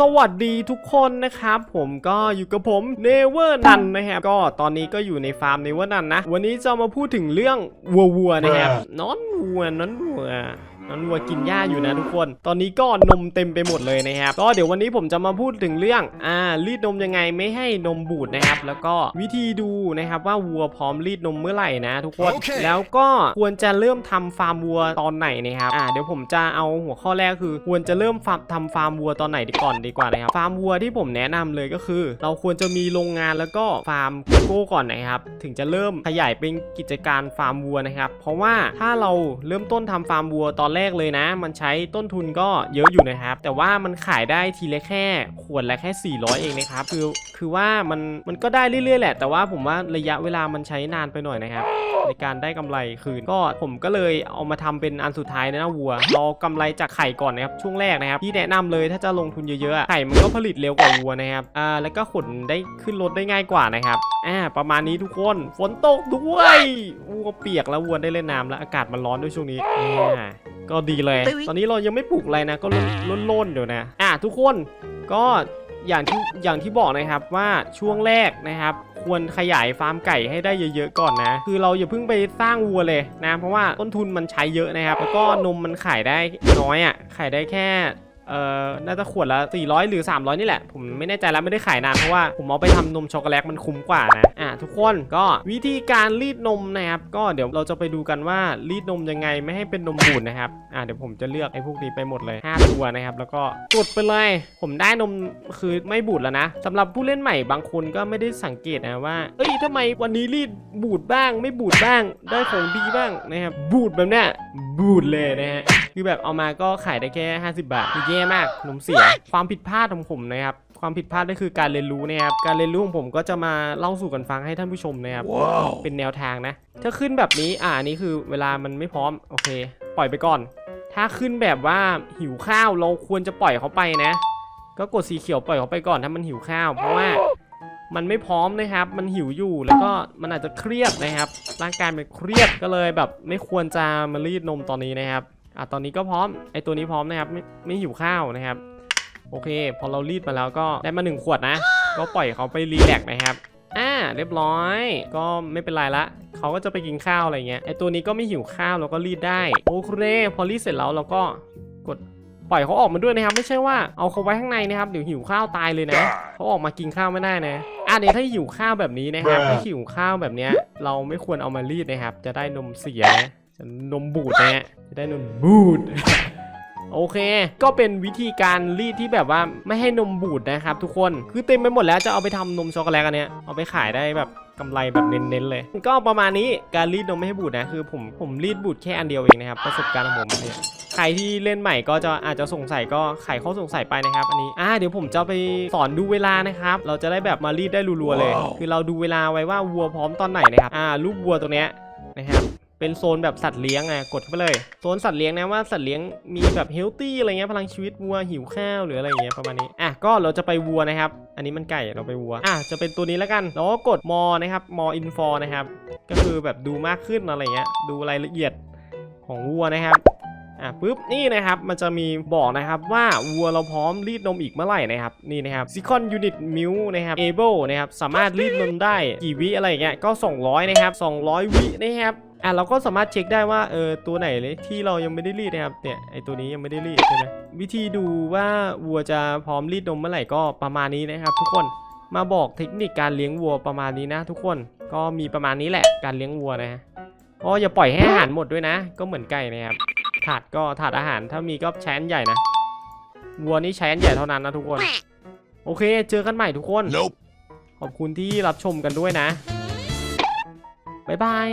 สวัสดีทุกคนนะครับผมก็อยู่กับผมเนเวอร์นันนะครับก็ตอนนี้ก็อยู่ในฟาร์มเนเวอร์นันนะ วันนี้จะมาพูดถึงเรื่องวัววัวๆนะครับน้อนวัวน้อนวัว น้อนวัวกินหญ้าอยู่นะทุกคน ตอนนี้ก็นมเต็มไปหมดเลยนะครับ ก็เดี๋ยววันนี้ผมจะมาพูดถึงเรื่องอ่ารีดนมยังไงไม่ให้นมบูดนะครับ แล้วก็วิธีดูนะครับว่าวัวพร้อมรีดนมเมื่อไหร่นะทุกคนโอเคแล้วก็ควรจะเริ่มทำฟาร์มวัวตอนไหนนะครับอ่าเดี๋ยวผมจะเอาหัวข้อแรกคือ ควรจะเริ่มฟาร์มทำฟาร์มวัวตอนไหนดีก่อนดีกว่านะครับฟาร์มวัวที่ผมแนะนำเลยก็คือ เราควรจะมีโรงงานแล้วก็ฟาร์มโกโก้ก่อนนะครับ ถึงจะเริ่มขยายเป็นกิจการฟาร์มวัวนะครับ เพราะว่าถ้าเราเริ่มต้นทำฟาร์มวัวตอนแรกเลยนะ มันใช้ต้นทุนก็เยอะอยู่นะครับ แต่ว่ามันขายได้ทีละแค่ขวดละแค่ 400 เองนะครับ คือคือว่ามันมันก็ได้เรื่อยๆแหละ แต่ว่าผมว่าระยะเวลามันใช้นานไปหน่อยนะครับ ในการได้กำไรคืนก็ผมก็เลยเอามาทำเป็นอันสุดท้ายนะวัวรอกำไรจากไข่ก่อนนะครับช่วงแรกนะครับที่แนะนำเลยถ้าจะลงทุนเยอะๆไข่มันก็ผลิตเร็วกว่าวัวนะครับอ่าแล้วก็ขนได้ขึ้นรถได้ง่ายกว่านะครับอ่าประมาณนี้ทุกคนฝนตกด้วยวัวเปียกแล้ววัวได้เล่นน้ำแล้วอากาศมันร้อนด้วยช่วงนี้อ่า ก็ดีเลย ตอนนี้เรายังไม่ปลูกอะไรนะ ก็ล้นๆเดี๋ยวนะ อะทุกคนก็อย่างที่อย่างที่บอกนะครับว่าช่วงแรกนะครับ ควรขยายฟาร์มไก่ให้ได้เยอะๆก่อนนะ คือเราอย่าเพิ่งไปสร้างวัวเลยนะ เพราะว่าต้นทุนมันใช้เยอะนะครับ แล้วก็นมมันขายได้น้อยอะขายได้แค่ เอ่อน่าจะขวดละ400 หรือ 300 นี่แหละ ผมไม่แน่ใจแล้วไม่ได้ขายนานเพราะว่าผมเอาไปทำนมช็อกโกแลตมันคุ้มกว่านะอะทุกคนก็วิธีการรีดนมนะครับก็เดี๋ยวเราจะไปดูกันว่ารีดนมยังไงไม่ให้เป็นนมบูดนะครับอะเดี๋ยวผมจะเลือกไอ้พวกนี้ไปหมดเลย 5 ตัวนะครับ แล้วก็กดไปเลย ผมได้นมคือไม่บูดแล้วนะสำหรับผู้เล่นใหม่บางคนก็ไม่ได้สังเกตนะว่า เอ้ยทำไมวันนี้รีดบูดบ้าง ไม่บูดบ้าง ได้ของดีบ้างนะครับบูดแบบเนี้ยบูดเลยนะฮะ คือแบบเอามาก็ขายได้แค่ 50 บาทคือแย่มากนมเสีย ความผิดพลาดของผมนะครับ ความผิดพลาดก็คือการเรียนรู้นะครับ การเรียนรู้ของผมก็จะมาเล่าสู่กันฟังให้ท่านผู้ชมนะครับว้าวเป็นแนวทางนะ ถ้าขึ้นแบบนี้อ่าอันนี้คือเวลามันไม่พร้อม โอเค ปล่อยไปก่อน ถ้าขึ้นแบบว่าหิวข้าวเราควรจะปล่อยเขาไปนะ ก็กดสีเขียวปล่อยเขาไปก่อนถ้ามันหิวข้าว เพราะว่ามันไม่พร้อมนะครับ มันหิวอยู่แล้วก็มันอาจจะเครียดนะครับ ร่างกายมันเครียดก็เลยแบบไม่ควรจะมารีดนมตอนนี้นะครับ อะตอนนี้ก็พร้อมไอตัวนี้พร้อมนะครับไม่ไม่หิวข้าวนะครับ โอเค พอเรารีดมาแล้วก็ได้มาหนึ่งขวดนะ ก็ปล่อยเขาไปรีแลกซ์นะครับอ่าเรียบร้อย ก็ไม่เป็นไรละเขาก็จะไปกินข้าวอะไรเงี้ยไอตัวนี้ก็ไม่หิวข้าวเราก็รีดได้โอเคพอรีดเสร็จแล้วเราก็กดปล่อยเขาออกมาด้วยนะครับ ไม่ใช่ว่าเอาเขาไว้ข้างในนะครับเดี๋ยวหิวข้าวตายเลยนะเขาออกมากินข้าวไม่ได้นะอะเดี๋ยวถ้าหิวข้าวแบบนี้นะครับถ้าหิวข้าวแบบเนี้ย เราไม่ควรเอามารีดนะครับ จะได้นมเสีย นะจะนมบูดนะฮะจะได้นมบูดโอเค ก็เป็นวิธีการรีดที่แบบว่าไม่ให้นมบูดนะครับทุกคน คือเต็มไปหมดแล้วจะเอาไปทำนมช็อกโกแลตอันเนี้ย เอาไปขายได้แบบกำไรแบบเน้นๆเลย ก็ประมาณนี้การรีดนมไม่ให้บูดนะ คือผมผมรีดบูดแค่อันเดียวเองนะครับ ประสบการณ์ของผมเนี่ยใครที่เล่นใหม่ก็จะอาจจะสงสัยก็ไขข้อสงสัยไปนะครับ อันนี้อ่าเดี๋ยวผมจะไปสอนดูเวลานะครับ เราจะได้แบบมารีดได้รัวๆเลยว้าวคือเราดูเวลาไว้ว่าวัวพร้อมตอนไหนนะครับ อ่ารูปวัวตัวเนี้ยนะครับ เป็นโซนแบบสัตว์เลี้ยงไงกดเข้าไปเลยโซนสัตว์เลี้ยงนะว่าสัตว์เลี้ยงมีแบบเฮลตี้อะไรเงี้ยพลังชีวิตวัวหิวข้าวหรืออะไรเงี้ยประมาณนี้อะก็เราจะไปวัวนะครับ อันนี้มันไก่เราไปวัวอะจะเป็นตัวนี้แล้วกันแล้วก็กดมอนะครับมออินฟอนะครับก็คือแบบดูมากขึ้นอะไรเงี้ยดูรายละเอียดของวัวนะครับอะปุ๊บนี่นะครับมันจะมีบอกนะครับว่าวัวเราพร้อมรีดนมอีกเมื่อไหร่นะครับนี่นะครับซิคอนยูนิตมิลนะครับ able นะครับสามารถรีดนมได้กี่วิอะไรเงี้ยก็ 200 นะครับ 200 วินะครับ อะเราก็สามารถเช็คได้ว่าเออตัวไหนเลยที่เรายังไม่ได้รีดนะครับเนี่ยไอตัวนี้ยังไม่ได้รีดใช่ไหมวิธีดูว่าวัวจะพร้อมรีดนมเมื่อไหร่ก็ประมาณนี้นะครับ ทุกคนมาบอกเทคนิคการเลี้ยงวัวประมาณนี้นะ ทุกคนก็มีประมาณนี้แหละการเลี้ยงวัวนะก็อย่าปล่อยให้อาหารหมดด้วยนะ ก็เหมือนไก่นะครับถาดก็ถาดอาหารถ้ามีก็ใช้อันใหญ่นะวัวนี่ใช้อันใหญ่เท่านั้นนะทุกคน โอเค เจอกันใหม่ทุกคน Nope. ขอบคุณที่รับชมกันด้วยนะบ๊ายบาย